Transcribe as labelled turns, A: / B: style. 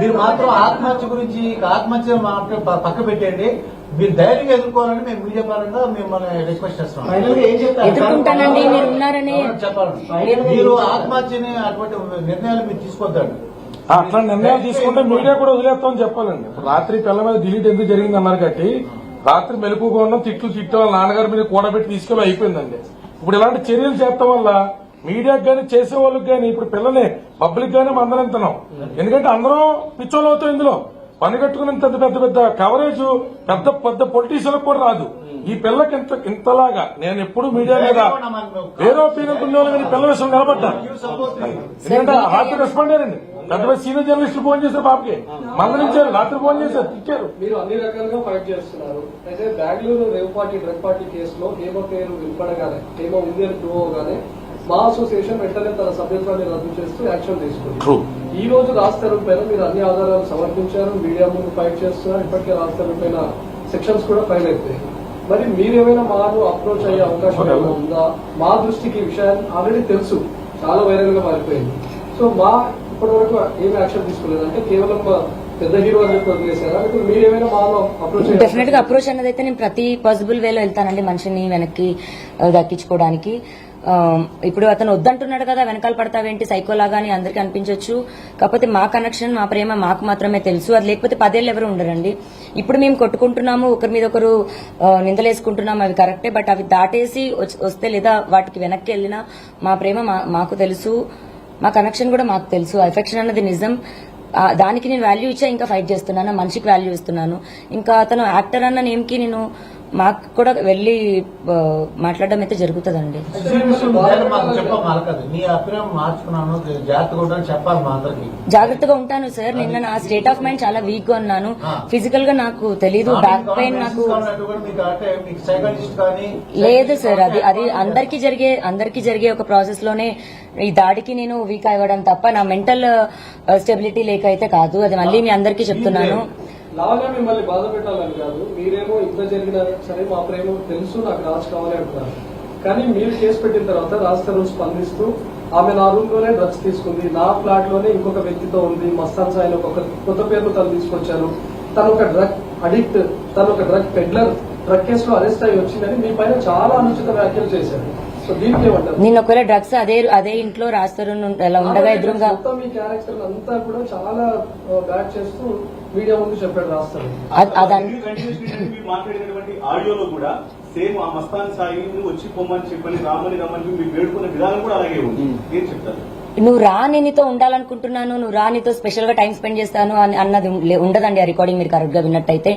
A: మీరు మాత్రం ఆత్మహత్య గురించి ఆత్మహత్య పక్క పెట్టండి మీరు ధైర్యంగా ఎదుర్కోవాలని మేము మీడియా పరంగా మిమ్మల్ని రిక్వెస్ట్ చేస్తున్నాం.
B: ఫైనల్గా ఏం చెప్తారు?
C: ఎదుర్కొంటానండి మీరు ఉన్నారని.
A: చెప్పాలి. మీరు ఆత్మహత్యని అటువంటి నిర్ణయాలు మీరు తీసుకోవద్దండి
D: అట్లా నిర్ణయాలు తీసుకుంటే మీడియా కూడా వదిలేస్తామని చెప్పాలండి. రాత్రి పిల్ల మీద డిలీట్ ఎందుకు జరిగింది అన్నారు కట్టి రాత్రి మెలుపుగా ఉన్న తిట్లు తిట్టు వాళ్ళ నాన్నగారి మీద కూడబెట్టి తీసుకెళ్ళి అయిపోయిందండి. ఇప్పుడు ఇలాంటి చర్యలు చేస్తాం వల్ల మీడియాకి కానీ చేసే వాళ్ళకి కానీ ఇప్పుడు పిల్లని పబ్లిక్ గానీ మందలింతున్నాం ఎందుకంటే అందరం పిచ్చోళ్ళు అవుతాం ఇందులో. పని కట్టుకుని పెద్ద పెద్ద పెద్ద కవరేజ్ పెద్ద పెద్ద పొలిటీషియన్లకు కూడా రాదు. ఈ పిల్లకి ఇంత ఇంతలాగా. నేను ఎప్పుడు మీడియా మీద వేరే ఒపీనియన్ ఉన్న వాళ్ళు కానీ పిల్ల విషయం నిలబడ్డా. ఎందుకంటే హార్ట్ రెస్పాండ్ అయ్యారండి. పెద్ద పెద్ద సీనియర్ జర్నలిస్టులు ఫోన్ చేశారు బాబుకి మందలించారు రాత్రి ఫోన్ చేశారు ఇచ్చారు
E: మీరు అన్ని రకాలుగా ఫైట్ చేస్తున్నారు. అయితే Bengaluru rave party drug party కేసులో ఏమో పేరు వినపడగానే ఏమో ఉంది అని ప్రూవ్ అవగానే మా అసోసియేషన్ వెంటనే తన సభ్యత్వాన్ని రద్దు చేస్తూ యాక్షన్ తీసుకుంది. ఈ రోజు రాస్తారు పైన మీరు అన్ని ఆధారాలు సమర్పించారు మీడియా ముందు ఫైట్ చేస్తున్నారు ఇప్పటికే రాస్తారు పైన సెక్షన్స్ కూడా ఫైల్ అయిపోయాయి. మరి మీరేమైనా మాను అప్రోచ్ అయ్యే అవకాశం ఏమైనా ఉందా? మా దృష్టికి ఈ విషయాన్ని ఆల్రెడీ తెలుసు. చాలా వైరల్గా మారిపోయింది. సో మా ఇప్పటి వరకు ఏమి యాక్షన్ తీసుకోలేదు. అంటే కేవలం పెద్ద హీరో అని చెప్పి వదిలేసారా మీరేమైనా మాను అప్రోచ్
C: డెఫినెట్గా అప్రోచ్ అన్నది అయితే నేను ప్రతి పాసిబుల్ వేలో వెళ్తానండి మనిషిని వెనక్కి దక్కించుకోవడానికి. ఇప్పుడు అతను వద్దంటున్నాడు కదా వెనకాల పడతావేంటి? సైకోలాగా అని అందరికీ అనిపించవచ్చు కాకపోతే మా కనెక్షన్ మా ప్రేమ మాకు మాత్రమే తెలుసు. అది లేకపోతే పదేళ్ళు ఎవరు ఉండరండి. ఇప్పుడు మేము కొట్టుకుంటున్నాము ఒకరి మీద ఒకరు నిందలేసుకుంటున్నాము అవి కరెక్టే బట్ అవి దాటేసి వస్తే లేదా వాటికి వెనక్కి వెళ్ళినా మా ప్రేమ మా- మాకు తెలుసు. మా కనెక్షన్ కూడా మాకు తెలుసు. ఎఫెక్షన్ అన్నది నిజం. దానికి నేను వాల్యూ ఇచ్చా ఇంకా ఫైట్ చేస్తున్నాను? మనిషికి వాల్యూ ఇస్తున్నాను. ఇంకా అతను యాక్టర్ అన్న నేమ్కి నేను మాకు కూడా వెళ్ళి మాట్లాడడం అయితే జరుగుతుందండి.
A: జాగ్రత్తగా ఉంటాను
C: సార్. నిన్న నా స్టేట్ ఆఫ్ మైండ్ చాలా వీక్గా ఉన్నాను. ఫిజికల్గా నాకు తెలీదు. బ్యాక్ పెయిన్ నాకు లేదు సార్. అది అది అందరికి జరిగే అందరికి జరిగే ఒక ప్రాసెస్లోనే ఈ దాడికి నేను వీక్ అవ్వడం తప్ప నా మెంటల్ స్టెబిలిటీ లేక అయితే కాదు. అది మళ్ళీ మీ అందరికీ చెప్తున్నాను.
E: లాగా మిమ్మల్ని బాధ పెట్టాలని కాదు. మీరేమో ఇంత జరిగినా సరే మా ప్రేమ తెలుసు నాకు రాజు కావాలి అంటున్నారు. కానీ మీరు కేసు పెట్టిన తర్వాత రాజ్ స్పందిస్తూ ఆమె నా రూమ్లోనే డ్రగ్స్ తీసుకుంది. నా ఫ్లాట్లోనే ఇంకొక వ్యక్తితో ఉంది. మస్తాన్ సాయిలో ఒక కొత్త పేరును తను తీసుకొచ్చాను తను ఒక డ్రగ్ అడిక్ట్ తను ఒక డ్రగ్ పెడ్లర్. డ్రగ్ కేసులో అరెస్ట్ అయ్యి వచ్చిందని మీ పైన చాలా అనుచిత వ్యాఖ్యలు చేశారు. సో దీనికి ఏమంటారు?
C: నేను ఒకవేళ డ్రగ్స్ అదే అదే ఇంట్లో రాస్తారు అలా ఉండగా ఎదురుగా
E: మొత్తం మీ క్యారెక్టర్ అంతా కూడా చాలా బ్యాడ్ చేస్తూ మీడియా ముందు చెప్పాడు రాస్తారు.
C: అద్- అదన్
F: మీరు కంటిన్యూస్ మీరు మాట్లాడినటువంటి ఆడియోలో కూడా సేమ్ ఆ మస్తాన్ సాయిని వచ్చి పొమ్మని చెప్పని రామని రమ్మని మీరు వేడుకున్న విధానం కూడా అలాగే ఉంది. ఏం చెప్తారు?
C: నువ్వు రా నీతో ఉండాలనుకుంటున్నాను నువ్వు రా నీతో స్పెషల్గా టైం స్పెండ్ చేస్తాను అని అన్నది ఉండదండి ఆ రికార్డింగ్ మీరు కరెక్ట్గా విన్నట్టయితే.